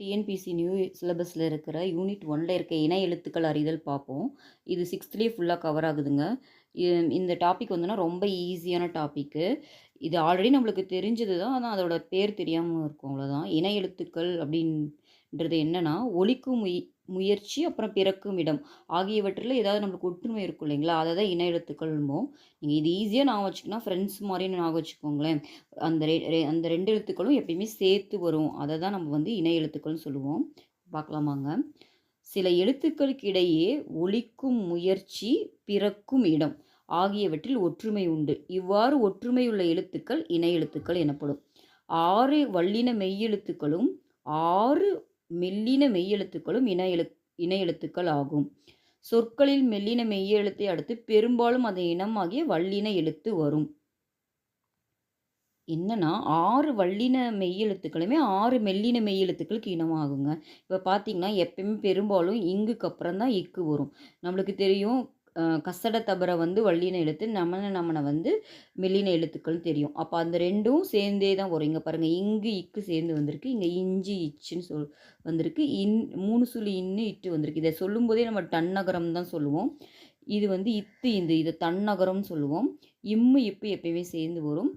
TNPSC new சிலபஸில் இருக்கிற unit ஒன்ல இருக்க இன எழுத்துக்கள் அறிதல் பார்ப்போம் இது சிக்ஸ்த்லேயே ஃபுல்லாக கவர் ஆகுதுங்க. இந்த டாபிக் வந்துன்னா ரொம்ப ஈஸியான டாப்பிக்கு இது ஆல்ரெடி நம்மளுக்கு தெரிஞ்சது தான். ஆனால் அதோட பேர் தெரியாமல் இருக்கும். அவ்வளோதான் இன எழுத்துக்கள் அப்படின்றது என்னென்னா ஒலிக்கும் முயற்சி அப்புறம் பிறக்கும் இடம் ஆகியவற்றில் ஏதாவது நம்மளுக்கு ஒற்றுமை இருக்கும் இல்லைங்களா? அதை தான் இன எழுத்துக்கள்மோ நீங்கள் இது ஈஸியாக நான் வச்சுக்கணும் ஃப்ரெண்ட்ஸ் மாதிரி நான் வச்சுக்கோங்களேன். அந்த ரெ அந்த ரெண்டு எழுத்துக்களும் எப்பயுமே சேர்த்து வரும். அதை தான் நம்ம வந்து இணை எழுத்துக்கள்னு சொல்லுவோம். பார்க்கலாமாங்க சில எழுத்துக்களுக்கு இடையே ஒலிக்கும் முயற்சி பிறக்கும் இடம் ஆகியவற்றில் ஒற்றுமை உண்டு. இவ்வாறு ஒற்றுமையுள்ள எழுத்துக்கள் இணை எழுத்துக்கள் எனப்படும். ஆறு வல்லின மெய்யெழுத்துக்களும் ஆறு மெல்லின மெய்யெழுத்துக்களும் இன எழு இன எழுத்துக்கள் ஆகும். சொற்களில் மெல்லின மெய்யெழுத்தை அடுத்து பெரும்பாலும் அதை இனமாகிய வல்லின எழுத்து வரும். என்னன்னா ஆறு வல்லின மெய்யெழுத்துக்களுமே ஆறு மெல்லின மெய்யெழுத்துக்களுக்கு இனமாகுங்க. இப்போ பார்த்தீங்கன்னா எப்பயுமே பெரும்பாலும் இங்குக்கு அப்புறம் தான் இக்கு வரும். நம்மளுக்கு தெரியும் கசட தபரை வந்து வள்ளின எழுத்து நமன நமனை வந்து மெல்லின எழுத்துக்கள்னு தெரியும். அப்போ அந்த ரெண்டும் சேர்ந்தே தான் வரும். இங்கே பாருங்கள் இங்கு இக்கு சேர்ந்து வந்திருக்கு. இங்கே இஞ்சி இச்சுன்னு சொல் வந்திருக்கு. இன் மூணு சுழி இன்னு இட்டு வந்திருக்கு. இதை சொல்லும்போதே நம்ம டன்னகரம் தான் சொல்லுவோம். இது வந்து இத்து இந்த. இதை தன்னகரம்னு சொல்லுவோம். இம்மு இப்பு எப்பயுமே சேர்ந்து வரும்.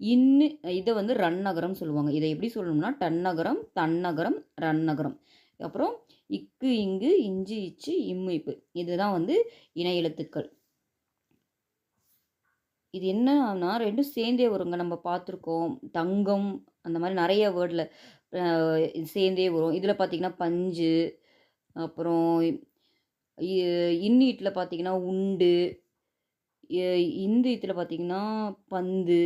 இன்னு இதை வந்து ரன்னகரம் சொல்லுவாங்க. இதை எப்படி சொல்லணும்னா டன்னகரம் தன்னகரம் ரன்னகரம். அப்புறம் இக்கு இங்கு இஞ்சி இச்சு இம்மிப்பு. இதுதான் வந்து இணை எழுத்துக்கள். இது என்னன்னா ரெண்டும் சேர்ந்தே வருங்க. நம்ம பார்த்துருக்கோம். தங்கம் அந்த மாதிரி நிறைய வேர்டில் சேர்ந்தே வரும். இதில் பார்த்தீங்கன்னா பஞ்சு அப்புறம் இன்னீட்டில் பார்த்தீங்கன்னா உண்டு இ- இந்து இதில் பார்த்தீங்கன்னா பந்து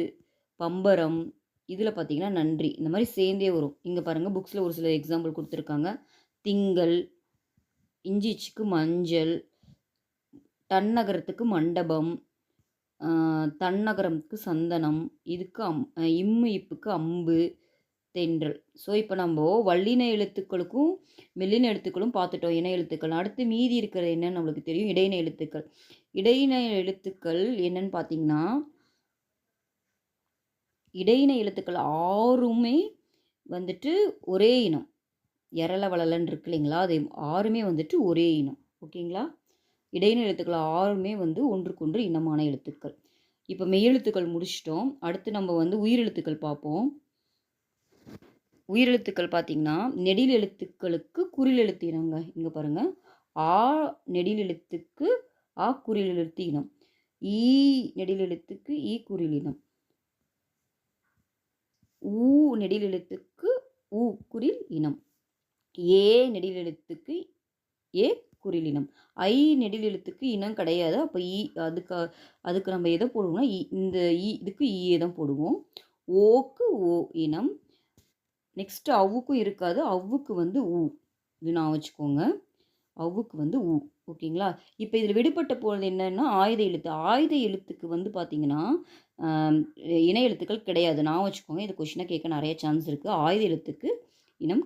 பம்பரம் இதில் பார்த்தீங்கன்னா நன்றி. இந்த மாதிரி சேர்ந்தே வரும். இங்கே பாருங்கள் புக்ஸில் ஒரு சில எக்ஸாம்பிள் கொடுத்துருக்காங்க. திங்கள் இஞ்சிச்சுக்கு மஞ்சள் தன்னகரத்துக்கு மண்டபம் ஆஹ் தன்னகரத்துக்கு சந்தனம் இதுக்கு அம் இம்மு இப்புக்கு அம்பு தென்றல். ஸோ இப்போ நம்ம வல்லின எழுத்துக்களுக்கும் மெல்லின எழுத்துக்களும் பார்த்துட்டோம் இணை எழுத்துக்கள். அடுத்து மீதி இருக்கிறது என்னன்னு நம்மளுக்கு தெரியும் இடையின எழுத்துக்கள். இடையின எழுத்துக்கள் என்னன்னு பார்த்தீங்கன்னா இடையின எழுத்துக்கள் ஆறுமே வந்துட்டு ஒரே இனம். எரள வளலன்னு இருக்கு இல்லைங்களா? அது ஆறுமே வந்துட்டு ஒரே இனம். ஓகேங்களா? இடையின எழுத்துக்கள் ஆறுமே வந்து ஒன்றுக்கொன்று இனமான எழுத்துக்கள். இப்போ மெய்யெழுத்துக்கள் முடிச்சிட்டோம். அடுத்து நம்ம வந்து உயிரெழுத்துக்கள் பார்ப்போம். உயிரெழுத்துக்கள் பார்த்தீங்கன்னா நெடில் எழுத்துக்களுக்கு குறில் எழுத்து இனங்க. இங்கே பாருங்கள் ஆ நெடில் எழுத்துக்கு ஆ குறில் எழுத்து இனம். ஈ நெடில் எழுத்துக்கு ஈ குறில் இனம். ஊ நெடில் எழுத்துக்கு ஊ குறில் இனம். ஏ நெடிலெழுத்துக்கு ஏ குறில் இனம் ஐ நெடிலெழுத்துக்கு இனம் கிடையாது. அப்போ இ அதுக்கு அதுக்கு நம்ம எதை போடுவோம்னா இ இந்த இ இதுக்கு ஈயே தான் போடுவோம். ஓக்கு ஓ இனம். நெக்ஸ்ட்டு அவுக்கும் இருக்காது. அவ்வுக்கு வந்து ஊ இது நான் வச்சுக்கோங்க. அவுக்கு வந்து ஊ ஓகேங்களா? இப்போ இதில் விடுபட்ட போகிறது என்னென்னா ஆயுத எழுத்து. ஆயுத எழுத்துக்கு வந்து பார்த்திங்கன்னா இன இணை எழுத்துக்கள் கிடையாது. நான் வச்சுக்கோங்க. இது கொஷினாக கேட்க நிறைய சான்ஸ் இருக்குது ஆயுத எழுத்துக்கு இனம்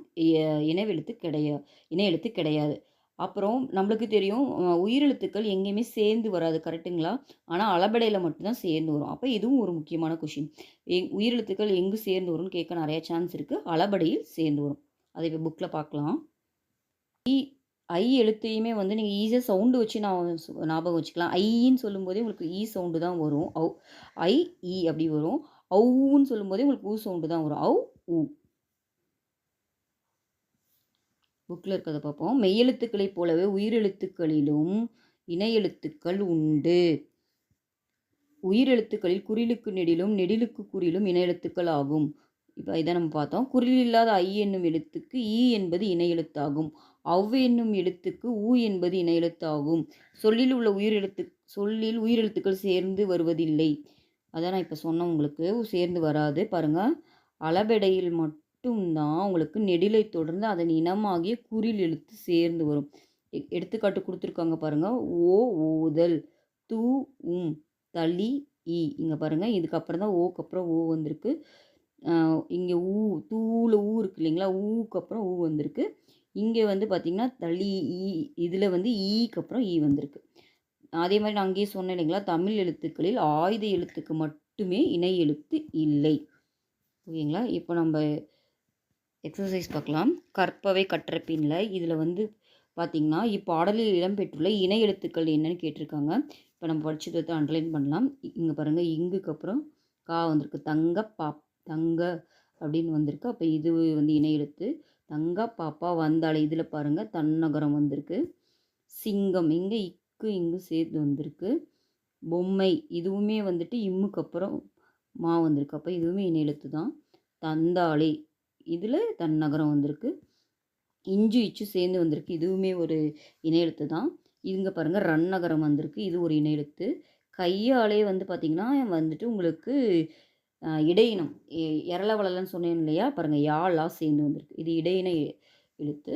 இனவெழுத்து இணை எழுத்து கிடையாது இணை எழுத்து கிடையாது. அப்புறம் நம்மளுக்கு தெரியும் உயிரெழுத்துக்கள் எங்கேயுமே சேர்ந்து வராது கரெக்ட்டுங்களா ஆனால் அளபடையில் மட்டும்தான் சேர்ந்து வரும். அப்போ இதுவும் ஒரு முக்கியமான கொஷின் எங் உயிரெழுத்துக்கள் எங்கு சேர்ந்து வரும்னு கேட்க நிறைய சான்ஸ் இருக்குது அளபடியில் சேர்ந்து வரும். அதை இப்போ புக்கில் பார்க்கலாம். ஈ ஐ எழுத்தையுமே வந்து நீங்கள் ஈஸியாக சவுண்டு வச்சு நான் ஞாபகம் வச்சுக்கலாம். ஐன்னு சொல்லும்போதே உங்களுக்கு e ஈ சவுண்டு தான் வரும். ஔ ஐ ஈ அப்படி வரும். ஔன்னு சொல்லும்போதே உங்களுக்கு ஊ சவுண்டு தான் வரும். ஔ ஊ. புக்கில் இருக்கிறத பார்ப்போம். மெய்யெழுத்துக்களைப் போலவே உயிரெழுத்துக்களிலும் இணையெழுத்துக்கள் உண்டு. உயிரெழுத்துக்களில் குறிலுக்கு நெடிலும் நெடிலுக்கு குறிலும் இணையெழுத்துக்கள் ஆகும். இப்போ இதை நம்ம பார்த்தோம். குறில் இல்லாத ஐ என்னும் எழுத்துக்கு ஈ என்பது இணையெழுத்தாகும். அவ் என்னும் எழுத்துக்கு ஊ என்பது இணையெழுத்தாகும். சொல்லில் உள்ள உயிரெழுத்து சொல்லில் உயிரெழுத்துக்கள் சேர்ந்து வருவதில்லை. அதான் நான் இப்போ சொன்னேன் உங்களுக்கு. சேர்ந்து வராது. பாருங்கள் அளபெடையில் மட்டும்தான் உங்களுக்கு நெடிலை தொடர்ந்து அதன் இனமாகிய குறில் எழுத்து சேர்ந்து வரும். எ- எடுத்துக்காட்டு கொடுத்துருக்காங்க பாருங்கள் ஓ ஓதல் தூ உம் தளி இ இங்கே பாருங்கள் இதுக்கப்புறம் தான் ஓக்கு அப்புறம் ஓ வந்திருக்கு. இங்கே ஊ தூள ஊ இருக்கு இல்லைங்களா? ஊக்கு அப்புறம் ஊ வந்திருக்கு. இங்கே வந்து பார்த்திங்கன்னா தளி ஈ இதில் வந்து ஈக்கு அப்புறம் ஈ வந்திருக்கு. அதே மாதிரி நான் அங்கேயே சொன்னேன் இல்லைங்களா? தமிழ் எழுத்துக்களில் ஆயுத எழுத்துக்கு மட்டுமே இணை எழுத்து இல்லை. ஓகேங்களா இப்போ நம்ம எக்ஸசைஸ் பார்க்கலாம். கற்பவை கற்றப்பின்ல இதில் வந்து பார்த்திங்கன்னா இப்பாடலில் இடம்பெற்றுள்ள இணை எழுத்துக்கள் என்னன்னு கேட்டிருக்காங்க. இப்போ நம்ம படிச்சதை தான் அண்டர்லைன் பண்ணலாம். இங்கே பாருங்கள் இங்குக்கு அப்புறம் கா வந்திருக்கு. தங்க பா தங்க அப்படின்னு வந்திருக்கு. அப்போ இது வந்து இணை எழுத்து. தங்க பாப்பா வந்தாள். இதில் பாருங்கள் தன்னகரம் வந்திருக்கு. சிங்கம் இங்கே இக்கு இங்கு சேர்த்து வந்திருக்கு. பொம்மை இதுவுமே வந்துட்டு இம்முக்கு அப்புறம் மா வந்திருக்கு. அப்போ இதுவுமே இணை எழுத்து தான் தந்தாளி. இதில் தன்னகரம் வந்திருக்கு. இஞ்சு இச்சு சேர்ந்து வந்திருக்கு. இதுவுமே ஒரு இணையெழுத்து தான். இங்கே பாருங்கள் ரன்னகரம் வந்திருக்கு. இது ஒரு இணையெழுத்து. கையாலே வந்து பார்த்திங்கன்னா வந்துட்டு உங்களுக்கு அஹ், இடையினம். எரளவளலன்னு சொன்னேன் இல்லையா? பாருங்கள் யாழா சேர்ந்து வந்திருக்கு. இது இடையின எழுத்து.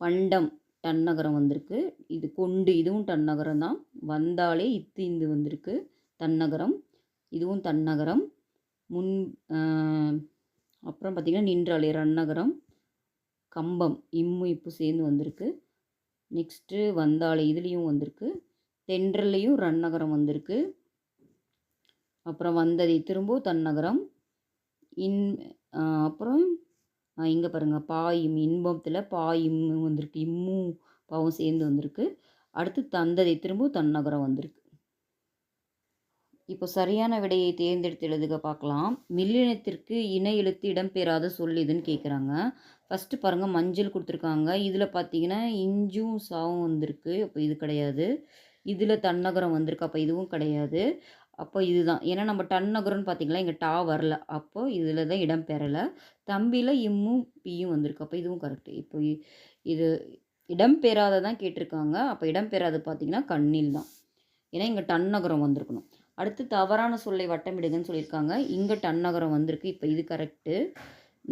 பண்டம் டன்னகரம் வந்திருக்கு. இது கொண்டு இதுவும் டன்னகரம் தான். வந்தாலே இத்து இந்து வந்திருக்கு. தன்னகரம் இதுவும் தன்னகரம் முன் அப்புறம் பார்த்திங்கன்னா நின்றாலே ரன்னகரம் கம்பம் இம்மு இப்பு சேர்ந்து வந்திருக்கு. நெக்ஸ்ட்டு வந்தாலை இதுலேயும் வந்திருக்கு. தென்றல்லையும் ரன்னகரம் வந்திருக்கு. அப்புறம் வந்ததை திரும்ப தன்னகரம். இன் அப்புறம் இங்கே பாருங்கள் பாயும் இன்பத்தில் பாயும் வந்திருக்கு. இம்மு பாவும் சேர்ந்து வந்திருக்கு. அடுத்து தந்ததை திரும்ப தன்னகரம் வந்திருக்கு. இப்போ சரியான விடையை தேர்ந்தெடுத்து எழுதுக பார்க்கலாம். மில்லினத்திற்கு இணை எழுத்து இடம்பெறாத சொல் எதுன்னு கேட்குறாங்க ஃபஸ்ட்டு பாருங்கள் மஞ்சள் கொடுத்துருக்காங்க. இதில் பார்த்தீங்கன்னா இஞ்சும் சாவும் வந்திருக்கு. அப்போ இது கிடையாது. இதில் தன்னகரம் வந்திருக்கு. அப்போ இதுவும் கிடையாது. அப்போ இதுதான். ஏன்னா நம்ம டன்னகரம்னு பார்த்தீங்களா இங்கே டா வரல. அப்போ இதில் தான் இடம் பெறலை. தம்பியில் இம்மும் பியும் வந்திருக்கு. அப்போ இதுவும் கரெக்டு இப்போ இது இடம் பெறாததான் கேட்டிருக்காங்க. அப்போ இடம் பெறாது பார்த்தீங்கன்னா கண்ணில் தான். ஏன்னா இங்கே டன்னகரம் வந்திருக்கணும். அடுத்து தவறான சொல்லை வட்டமிடுங்கன்னு சொல்லியிருக்காங்க. இங்கே டன்னகரம் வந்திருக்கு. இப்போ இது கரெக்டு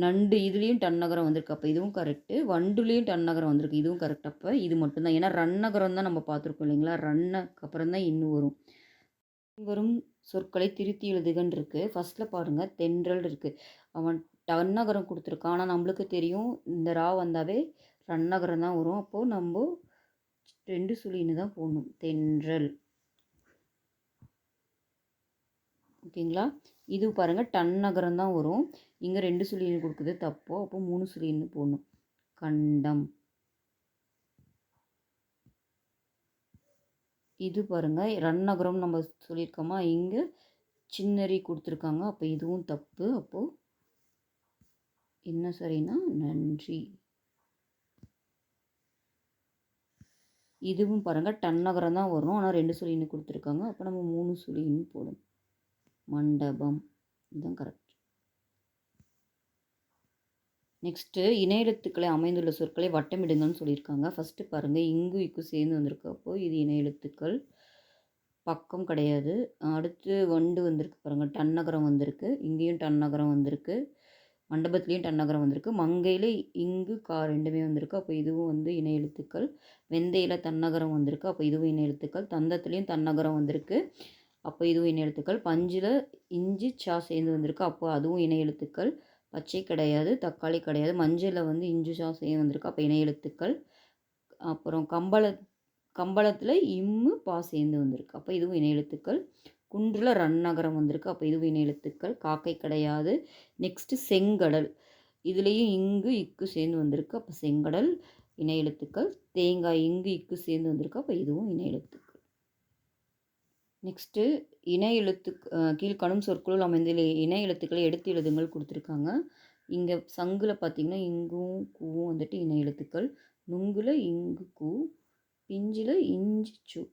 நண்டு இதுலேயும் டன்னகரம் வந்திருக்கு. அப்போ இதுவும் கரெக்டு வண்டுலேயும் டன்னகரம் வந்திருக்கு. இதுவும் கரெக்ட் அப்போ இது மட்டும்தான் ஏன்னா ரன்னகரம் தான் நம்ம பார்த்துருக்கோம் இல்லைங்களா? ரன்னக்கு அப்புறம் தான் இன்னும் வரும். வரும் சொற்களை திருத்தி எழுதுகன்னு இருக்குது ஃபர்ஸ்ட்டில் பாருங்கள் தென்றல் இருக்குது அவன் டன்னகரம் கொடுத்துருக்கான். ஆனால் நம்மளுக்கு தெரியும். இந்த ரா வந்தாவே ரன்னகரம் தான் வரும். அப்போது நம்ம ரெண்டு சுழின்னு தான் போகணும் தென்றல். ஓகேங்களா? இது பாருங்கள் டன்னகரம் தான் வரும். இங்கே ரெண்டு சுழின்னு கொடுக்குது தப்போ? அப்போ மூணு சுழின்னு போடணும். கண்டம். இது பாருங்கள் ரன் நகரம் நம்ம சொல்லியிருக்கோமா? இங்கே சின்னரி கொடுத்துருக்காங்க அப்போ இதுவும் தப்பு. அப்போது என்ன சரின்னா நன்றி. இதுவும் பாருங்கள் டன் நகரம் தான் வரும். ஆனால் ரெண்டு சுழின்னு கொடுத்துருக்காங்க அப்போ நம்ம மூணு சுழின்னு போடணும். மண்டபம். இதுதான் கரெக்ட் நெக்ஸ்ட்டு இணை எழுத்துக்களை அமைந்துள்ள சொற்களை வட்டமிடுங்கன்னு சொல்லியிருக்காங்க. ஃபஸ்ட்டு பாருங்கள் இங்கு இக்கு சேர்ந்து வந்திருக்கு. அப்போது இது இணை எழுத்துக்கள். பக்கம் கிடையாது. அடுத்து வண்டு வந்திருக்கு பாருங்கள் டன்னகரம் வந்திருக்கு. இங்கேயும் டன்னகரம் வந்திருக்கு. மண்டபத்துலேயும் டன்னகரம் வந்திருக்கு. மங்கையில் இங்கு கா ரெண்டுமே வந்திருக்கு. அப்போ இதுவும் வந்து இணை எழுத்துக்கள். வெந்தையில் தன்னகரம் வந்திருக்கு. அப்போ இதுவும் இணை எழுத்துக்கள். தந்தத்துலேயும் தன்னகரம் வந்திருக்கு. அப்போ இதுவும் இணை எழுத்துக்கள். பஞ்சில் இஞ்சி சா சேர்ந்து வந்திருக்கு. அப்போ அதுவும் இணை எழுத்துக்கள். பச்சை கிடையாது தக்காளி கிடையாது. மஞ்சளில் வந்து இஞ்சு சா சேர்ந்து வந்திருக்கு. அப்போ இணை எழுத்துக்கள். அப்புறம் கம்பள கம்பளத்தில் இம்மு பா சேர்ந்து வந்திருக்கு. அப்போ இதுவும் இணை எழுத்துக்கள். குன்றில் ரன்னகரம் வந்திருக்கு. அப்போ இதுவும் இணை எழுத்துக்கள். காக்கை கிடையாது. நெக்ஸ்ட்டு செங்கடல். இதுலேயும் இங்கு இக்கு சேர்ந்து வந்திருக்கு. அப்போ செங்கடல் இணை எழுத்துக்கள். தேங்காய் இங்கு இக்கு சேர்ந்து வந்திருக்கு. அப்போ இதுவும் இணை எழுத்துக்கள் நெக்ஸ்ட்டு இணை எழுத்து கீழ்கணும் கீழ்க்கணும் சொற்களுள் அமைந்துள்ள இணை எழுத்துக்களை எடுத்து எழுதுங்கள் கொடுத்துருக்காங்க. இங்கே சங்கில் பார்த்திங்கன்னா இங்கும் கூவும் வந்துட்டு இணை எழுத்துக்கள். நுங்குல இங்கு கூ. பிஞ்சில் இஞ்சி சு.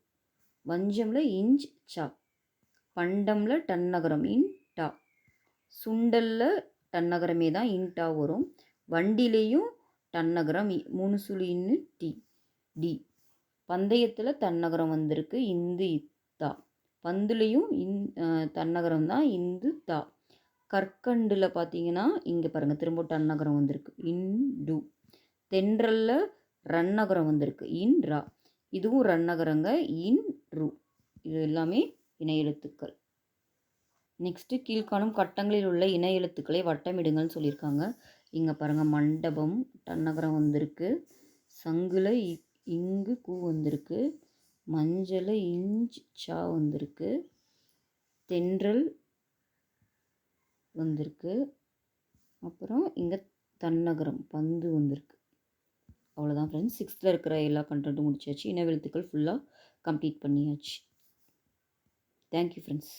வஞ்சமில் இஞ்ச் சா. பண்டமில் டன்னகரம் இன் டா. சுண்டலில் டன்னகரமே தான் இன் டா வரும். வண்டிலேயும் டன்னகரம் இ- மூணு சுழின்னு டி. டி. பந்தயத்தில் தன்னகரம் வந்திருக்கு இந்து இத்தா. பந்துலேயும் இந் தன்னகரம் தான் இந்து தா. கற்கண்டில் பார்த்தீங்கன்னா இங்கே பாருங்கள் திரும்ப டன்னகரம் வந்திருக்கு. இன் டு தென்றலில் ரன்னகரம் வந்திருக்கு. இன் ரா இதுவும் ரன்னகரங்க. இன் ரு இது எல்லாமே இணை எழுத்துக்கள் நெக்ஸ்ட்டு கீழ்காணும் கட்டங்களில் உள்ள இணை எழுத்துக்களை சொல்லியிருக்காங்க. இங்கே பாருங்கள் மண்டபம் டன்னகரம் வந்திருக்கு. சங்குல இ- இங்கு கூ வந்திருக்கு. மஞ்சள் இஞ்சி சா வந்திருக்கு. தென்றல் வந்திருக்கு. அப்புறம் இங்கே தன்னகரம் பந்து வந்திருக்கு. அவ்வளோதான் ஃப்ரெண்ட்ஸ் சிக்ஸ்த்தில் இருக்கிற எல்லா கண்டென்ட்டும் முடிச்சாச்சு. இனவெழுத்துக்கள் ஃபுல்லாக கம்ப்ளீட் பண்ணியாச்சு. Thank you friends